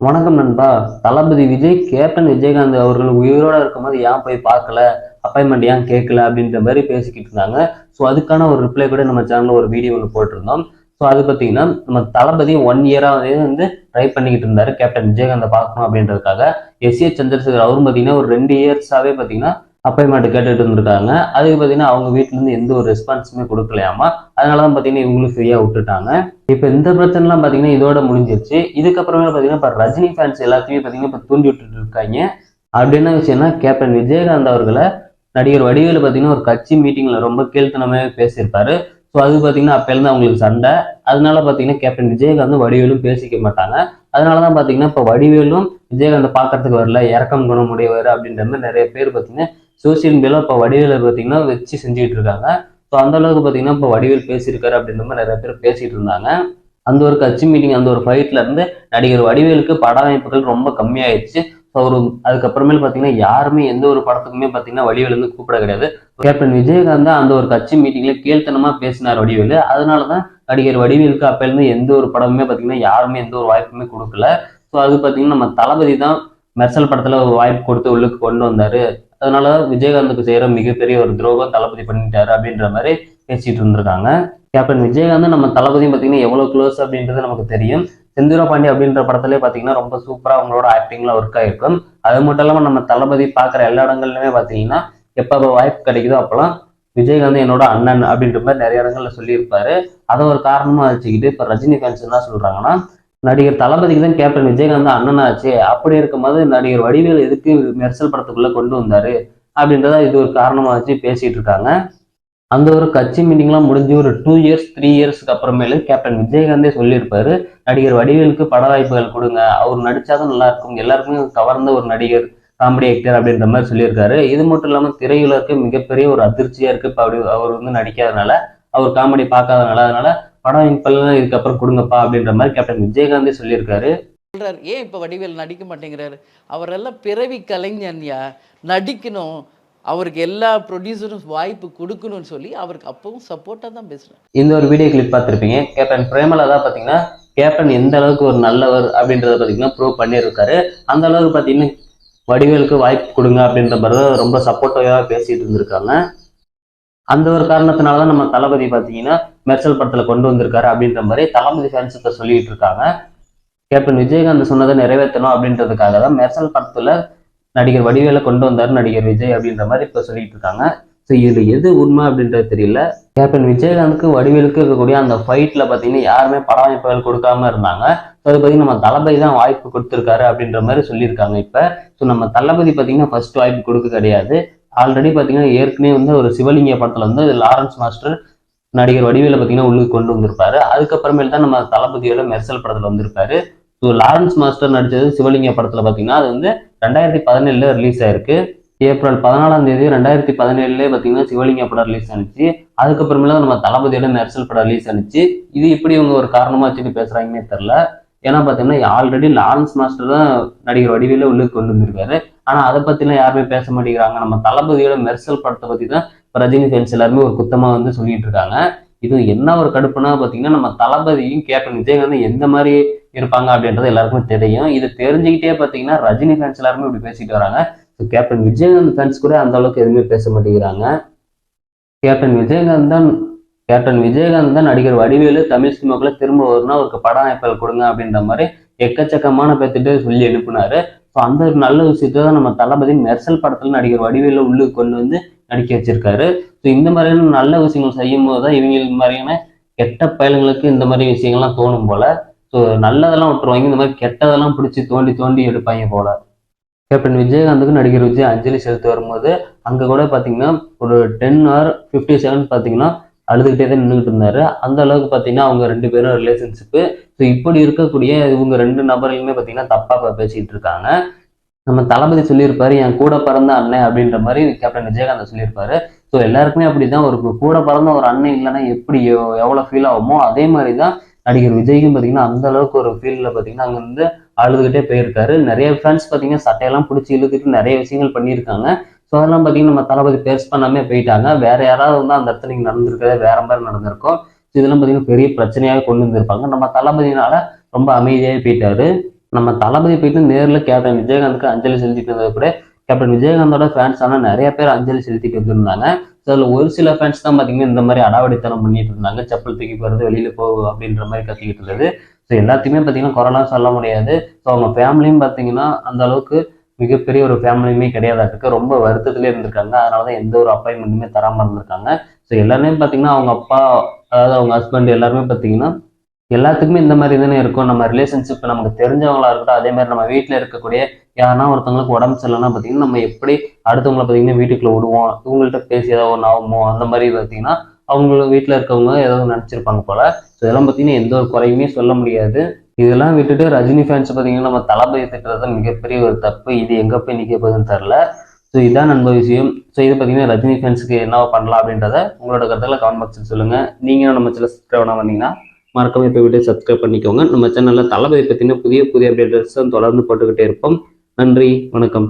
வணக்கம் நண்பா. தளபதி விஜய் கேப்டன் விஜயகாந்த் அவர்கள் உயிரோட இருக்கும்போது ஏன் போய் பார்க்கல? அப்பாயின்மெண்ட் ஏன் கேட்கல அப்படின்ற மாதிரி பேசிக்கிட்டு இருந்தாங்க. ஸோ அதுக்கான ஒரு ரிப்ளை கூட நம்ம சேனல்ல ஒரு வீடியோ ஒன்று போட்டிருந்தோம். ஸோ அது பார்த்தீங்கன்னா நம்ம தளபதி ஒன் இயராக வந்து ட்ரை பண்ணிக்கிட்டு இருந்தாரு. கேப்டன் விஜயகாந்தை பார்க்கணும் அப்படின்றதுக்காக. S A. சந்திரசேகர் அவரும் பார்த்தீங்கன்னா ஒரு ரெண்டு இயர்ஸாவே பார்த்தீங்கன்னா அப்பாயின்மெண்ட் கேட்டுட்டு இருந்திருக்காங்க. அதுக்கு பார்த்தீங்கன்னா அவங்க வீட்டிலேருந்து எந்த ஒரு ரெஸ்பான்ஸுமே கொடுக்கலையாமா. அதனால தான் பார்த்தீங்கன்னா இவங்களும் ஃப்ரீயாக விட்டுட்டாங்க. இப்போ இந்த பிரச்சனைலாம் பார்த்தீங்கன்னா இதோட முடிஞ்சிருச்சு. இதுக்கப்புறமே பார்த்தீங்கன்னா இப்போ ரஜினி ஃபேன்ஸ் எல்லாத்தையுமே பார்த்தீங்கன்னா இப்போ தூண்டி விட்டுட்டு இருக்காங்க. அப்படி என்ன விஷயம்னா கேப்டன் விஜயகாந்த் அவர்களை நடிகர் வடிவேலு பார்த்தீங்கன்னா ஒரு கட்சி மீட்டிங்கில் ரொம்ப கீழ்த்தனமாகவே பேசியிருப்பாரு. ஸோ அது பார்த்தீங்கன்னா அப்போலேருந்து அவங்களுக்கு சண்டை. அதனால பார்த்தீங்கன்னா கேப்டன் விஜயகாந்தும் வடிவேலும் பேசிக்க மாட்டாங்க. அதனால தான் பார்த்தீங்கன்னா இப்போ வடிவேலும் விஜயகாந்தை பார்க்கறதுக்கு வரல இறக்கம் குணமுடையவர் அப்படின்ற மாதிரி நிறைய பேர் பார்த்தீங்கன்னா சோசியல் மீடியாவில் இப்போ வடிவேல பார்த்தீங்கன்னா வச்சு செஞ்சுக்கிட்டு இருக்காங்க. ஸோ அந்த அளவுக்கு பார்த்தீங்கன்னா இப்போ வடிவேல் பேசியிருக்காரு அப்படின்ற மாதிரி நிறைய பேர் பேசிட்டு இருந்தாங்க. அந்த ஒரு கட்சி மீட்டிங் அந்த ஒரு ஃபைட்ல இருந்து நடிகர் வடிவேலுக்கு பட அமைப்புகள் ரொம்ப கம்மியாயிடுச்சு ஸோ ஒரு அதுக்கப்புறமேல பார்த்தீங்கன்னா யாருமே எந்த ஒரு படத்துக்குமே பார்த்தீங்கன்னா வடிவேல் வந்து கூப்பிட கிடையாது. கேப்டன் விஜயகாந்த் அந்த ஒரு கட்சி மீட்டிங்ல கேள்த்தனமா பேசினார் வடிவேலு. அதனால தான் நடிகர் வடிவேலுக்கு அப்போலேருந்து எந்த ஒரு படமுமே பார்த்தீங்கன்னா யாருமே எந்த ஒரு வாய்ப்புமே கொடுக்கல. ஸோ அது பார்த்தீங்கன்னா நம்ம தளபதி தான் மெர்சல் படத்துல ஒரு வாய்ப்பு கொடுத்து உள்ளுக்கு கொண்டு வந்தாரு. அதனால விஜயகாந்துக்கு செய்யற மிகப்பெரிய ஒரு துரோகம் தளபதி பண்ணிட்டாரு அப்படின்ற மாதிரி பேசிட்டு இருந்திருக்காங்க. கேப்டன் விஜயகாந்த் நம்ம தளபதி பார்த்தீங்கன்னா எவ்வளவு க்ளோஸ் அப்படின்றது நமக்கு தெரியும். செந்தூரா பாண்டி அப்படின்ற படத்திலே பார்த்தீங்கன்னா ரொம்ப சூப்பரா அவங்களோட ஆக்டிங்லாம் ஒர்க் ஆயிருக்கும். அது மட்டும் இல்லாம நம்ம தளபதி பார்க்குற எல்லா இடங்கள்லையுமே பார்த்தீங்கன்னா எப்போ வாய்ப்பு கிடைக்குதோ அப்பெல்லாம் விஜயகாந்த் என்னோட அண்ணன் அப்படின்ற மாதிரி நிறைய இடங்கள்ல சொல்லியிருப்பாரு. அதை ஒரு காரணமா வச்சுக்கிட்டு இப்போ ரஜினிகாந்த் என்ன சொல்றாங்கன்னா நடிகர் தளபதிக்கு தான் கேப்டன் விஜயகாந்த் அண்ணனாச்சு. அப்படி இருக்கும்போது நடிகர் வடிவேல் எதுக்கு மெர்சல் படத்துக்குள்ள கொண்டு வந்தாரு? அப்படின்றத இது ஒரு காரணமாக வச்சு பேசிட்டு இருக்காங்க. அந்த ஒரு கட்சி மீட்டிங்லாம் முடிஞ்சு ஒரு டூ இயர்ஸ் த்ரீ இயர்ஸ்க்கு அப்புறமேலு கேப்டன் விஜயகாந்தே சொல்லியிருப்பாரு நடிகர் வடிவேலுக்கு பட வாய்ப்புகள் கொடுங்க. அவர் நடிச்சாதான் நல்லா இருக்கும். எல்லாருக்குமே கவர்ந்த ஒரு நடிகர் காமெடி ஆக்டர் அப்படின்ற மாதிரி சொல்லியிருக்காரு. இது மட்டும் இல்லாமல் திரையுலருக்கு மிகப்பெரிய ஒரு அதிர்ச்சியா இருக்கு. இப்போ அப்படி அவர் வந்து நடிக்காதனால அவர் காமெடி பார்க்காதனால அதனால படம் வாய்ப்புகள் இதுக்கப்புறம் கொடுங்கப்பா அப்படின்ற மாதிரி கேப்டன் விஜயகாந்தே சொல்லியிருக்காரு. சொல்றாரு. ஏன் இப்போ வடிவேல் நடிக்க மாட்டேங்கிறாரு? அவரெல்லாம் பிறவி கலைஞன்யா நடிக்கணும். அவருக்கு எல்லா ப்ரொடியூசரும் வாய்ப்பு கொடுக்கணும்னு சொல்லி அவருக்கு அப்பவும் சப்போர்ட்டாக தான் பேசுகிறேன் இந்த ஒரு வீடியோ கிளிப் பார்த்துருப்பீங்க. கேப்டன் பிரேமலதா பார்த்தீங்கன்னா கேப்டன் எந்த அளவுக்கு ஒரு நல்லவர் அப்படின்றத பார்த்தீங்கன்னா ப்ரூவ் பண்ணியிருக்காரு. அந்த அளவுக்கு பார்த்தீங்கன்னா வடிவேலுக்கு வாய்ப்பு கொடுங்க அப்படின்ற மாதிரி ரொம்ப சப்போர்ட்டிவாக பேசிட்டு இருந்திருக்காங்க. அந்த ஒரு காரணத்தினால தான் நம்ம தளபதி பார்த்தீங்கன்னா மெர்சல் படத்தில் கொண்டு வந்திருக்காரு அப்படின்ற மாதிரி தளபதி ஃபேன்ஸ் இப்போ சொல்லிட்டு இருக்காங்க. கேப்டன் விஜயகாந்த் சொன்னதை நிறைவேற்றணும் அப்படின்றதுக்காக தான் மெர்சல் படத்துல நடிகர் வடிவேல கொண்டு வந்தார் நடிகர் விஜய் அப்படின்ற மாதிரி இப்போ சொல்லிட்டு இருக்காங்க. ஸோ இதுல எது உண்மை அப்படின்றது தெரியல. கேப்டன் விஜயகாந்துக்கு வடிவேலுக்கு இருக்கக்கூடிய அந்த ஃபைட்ல பார்த்தீங்கன்னா யாருமே பட வாய்ப்புகள் கொடுக்காம இருந்தாங்க. ஸோ அது பார்த்தீங்கன்னா நம்ம தளபதி தான் வாய்ப்பு கொடுத்துருக்காரு அப்படின்ற மாதிரி சொல்லியிருக்காங்க இப்போ. ஸோ நம்ம தளபதி பார்த்தீங்கன்னா ஃபர்ஸ்ட் வாய்ப்பு கொடுக்க கிடையாது. ஆல்ரெடி பார்த்தீங்கன்னா ஏற்கனவே வந்து ஒரு சிவலிங்க படத்துல வந்து லாரன்ஸ் மாஸ்டர் நடிகர் வடிவேல பார்த்தீங்கன்னா உள்ளுக்கு கொண்டு வந்திருப்பாரு. அதுக்கப்புறமேல் தான் நம்ம தளபதியோட மெர்சல் படத்துல வந்திருப்பாரு. ஸோ லாரன்ஸ் மாஸ்டர் நடிச்சது சிவலிங்க படத்துல பார்த்தீங்கன்னா அது வந்து ரெண்டாயிரத்தி பதினேழுல ரிலீஸ் ஆயிருக்கு. ஏப்ரல் பதினாலாம் தேதி ரெண்டாயிரத்தி பதினேழுல பார்த்தீங்கன்னா சிவலிங்க படம் ரிலீஸ் ஆனிச்சு. அதுக்கப்புறமேல நம்ம தளபதியோட மெர்சல் படம் ரிலீஸ் ஆனிச்சு. இது இப்படி இவங்க ஒரு காரணமா வச்சுட்டு பேசுறாங்கன்னே தெரில ஏன்னா பார்த்தீங்கன்னா ஆல்ரெடி லாரன்ஸ் மாஸ்டர் தான் நடிகர் வடிவேல உள்ளுக்கு கொண்டு வந்திருக்காரு. ஆனா அதை பத்திலாம் யாருமே பேச மாட்டேங்கிறாங்க. நம்ம தளபதியோட மெர்சல் படத்தை பத்தி தான் ரஜினி ஃபேன்ஸ் எல்லாருமே ஒரு குத்தமா வந்து சொல்லிட்டு இருக்காங்க. இது என்ன ஒரு கடுப்புனா பார்த்தீங்கன்னா நம்ம தளபதியும் கேப்டன் விஜயகாந்த் எந்த மாதிரி இருப்பாங்க அப்படின்றது எல்லாருக்குமே தெரியும். இது தெரிஞ்சுக்கிட்டே பார்த்தீங்கன்னா ரஜினி ஃபேன்ஸ் எல்லாருமே இப்படி பேசிட்டு வராங்க. ஸோ கேப்டன் விஜயகாந்த் ஃபேன்ஸ் கூட அந்த அளவுக்கு எதுவுமே பேச மாட்டேங்கிறாங்க. கேப்டன் விஜயகாந்த் தான் கேப்டன் விஜயகாந்த் தான் நடிகர் வடிவேலு தமிழ் சினிமாக்குள்ள திரும்ப வரும்னா அவருக்கு படம் வாய்ப்புகள் கொடுங்க அப்படின்ற மாதிரி எக்கச்சக்கமான பேத்துட்டு சொல்லி எழுப்பினாரு ஸோ அந்த ஒரு நல்ல விஷயத்தை தான் நம்ம தளபதி மெர்சல் படத்தில் நடிகர் வடிவேல உள்ளுக்கு கொண்டு வந்து நடிக்க வச்சிருக்காரு. ஸோ இந்த மாதிரியான நல்ல விஷயங்கள் செய்யும் போது தான் இவங்க மாதிரியான கெட்ட பயலுங்களுக்கு இந்த மாதிரி விஷயங்கள்லாம் தோணும் போல. ஸோ நல்லதெல்லாம் விட்டுருவாங்க. இந்த மாதிரி கெட்டதெல்லாம் பிடிச்சி தோண்டி தோண்டி எடுப்பாங்க போல. கேப்டன் விஜயகாந்துக்கு நடிகர் விஜய் அஞ்சலி செலுத்தி வரும்போது அங்கே கூட பார்த்தீங்கன்னா ஒரு டென் ஆர் ஃபிஃப்டி செவன் பார்த்தீங்கன்னா அழுதுகிட்டே தான் நின்றுட்டு இருந்தாரு. அந்த அளவுக்கு பார்த்தீங்கன்னா அவங்க ரெண்டு பேரும் ரிலேஷன்ஷிப்பு ஸோ இப்படி இருக்கக்கூடிய இவங்க ரெண்டு நபர்களுமே பார்த்தீங்கன்னா தப்பாக பேசிகிட்டு இருக்காங்க. நம்ம தளபதி சொல்லியிருப்பாரு என் கூட பிறந்த அண்ணன் அப்படின்ற மாதிரி கேப்டன் விஜயகாந்த் சொல்லியிருப்பாரு. ஸோ எல்லாருக்குமே அப்படிதான் ஒரு கூட பிறந்த ஒரு அண்ணன் இல்லைன்னா எப்படி எவ்வளோ ஃபீல் ஆகுமோ அதே மாதிரி தான் நடிகர் விஜய்க்கும் பார்த்தீங்கன்னா அந்த அளவுக்கு ஒரு ஃபீல்டில் பார்த்தீங்கன்னா அங்கே வந்து அழுதுகிட்டே போயிருக்காரு. நிறைய ஃபேன்ஸ் பார்த்தீங்கன்னா சட்டையெல்லாம் பிடிச்சி இழுத்துட்டு நிறைய விஷயங்கள் பண்ணியிருக்காங்க. ஸோ அதெல்லாம் பார்த்தீங்கன்னா நம்ம தளபதி பேஸ் பண்ணாமே போயிட்டாங்க. வேற யாராவது வந்து அந்த இடத்துல இங்கே நடந்திருக்கவே வேற மாதிரி நடந்திருக்கும். ஸோ இதெல்லாம் பார்த்தீங்கன்னா பெரிய பிரச்சனையாக கொண்டு வந்திருப்பாங்க. நம்ம தளபதினால ரொம்ப அமைதியாகவே போயிட்டாரு. நம்ம தளபதி போயிட்டு நேரில் கேப்டன் விஜயகாந்துக்கு அஞ்சலி செலுத்திட்டு இருந்தது கூட கேப்டன் விஜயகாந்தோட ஃபேன்ஸ் ஆனால் நிறைய பேர் அஞ்சலி செலுத்திட்டு வந்திருந்தாங்க. ஸோ அதில் ஒரு சில ஃபேன்ஸ் தான் பார்த்தீங்கன்னா இந்த மாதிரி அடாவடித்தனம் பண்ணிட்டு இருந்தாங்க. செப்பல் தூக்கி போகிறது வெளியில் போ அப்படின்ற மாதிரி கத்திக்கிட்டு இருந்தது. ஸோ எல்லாத்தையுமே பார்த்தீங்கன்னா குரலாம் சொல்ல முடியாது. ஸோ அவங்க ஃபேமிலியும் பார்த்தீங்கன்னா அந்த அளவுக்கு மிகப்பெரிய ஒரு ஃபேமிலியுமே கிடையாதாட்டுக்கு ரொம்ப வருத்தத்திலே இருந்திருக்காங்க. அதனால தான் எந்த ஒரு அப்பாயின்மெண்ட்டுமே தராமல் இருந்திருக்காங்க. ஸோ எல்லாருமே பார்த்தீங்கன்னா அவங்க அப்பா அதாவது அவங்க ஹஸ்பண்ட் எல்லாருமே பார்த்தீங்கன்னா எல்லாத்துக்குமே இந்த மாதிரி தானே இருக்கும். நம்ம ரிலேஷன்ஷிப் நமக்கு தெரிஞ்சவங்களா இருக்கட்டும் அதே மாதிரி நம்ம வீட்டில் இருக்கக்கூடிய யாருன்னா ஒருத்தவங்களுக்கு உடம்பு சரியில்லைன்னா பார்த்தீங்கன்னா நம்ம எப்படி அடுத்தவங்கள பார்த்தீங்கன்னா வீட்டுக்குள்ள விடுவோம். இவங்கள்ட்ட பேசி ஏதாவது ஒன்று ஆகுமோ அந்த மாதிரி பார்த்தீங்கன்னா அவங்க வீட்டில் இருக்கவங்க ஏதாவது நினச்சிருப்பாங்க போல. ஸோ இதெல்லாம் பார்த்தீங்கன்னா எந்த ஒரு குறையுமே சொல்ல முடியாது. இதெல்லாம் விட்டுட்டு ரஜினி ஃபேன்ஸ் பார்த்தீங்கன்னா நம்ம தளபதி திட்டுறது மிகப்பெரிய ஒரு தப்பு. இது எங்கே போய் நிற்க போகுதுன்னு தெரில ஸோ இதான் நண்ப விஷயம். ஸோ இது பார்த்தீங்கன்னா ரஜினி ஃபேன்ஸுக்கு என்ன பண்ணலாம் அப்படின்றத உங்களோட கருத்துக்களை கமெண்ட் பாக்ஸில் சொல்லுங்கள் நீங்கள் நம்ம சில சப்ஸ்கிரைப் பண்ண வந்தீங்கன்னா மறக்காம இப்போ வீடியோ சப்ஸ்கிரைப் பண்ணிக்கோங்க. நம்ம சேனலில் தளபதி பற்றின புதிய புதிய அப்டேட்ஸ் தொடர்ந்து போட்டுக்கிட்டே இருப்போம். நன்றி வணக்கம்.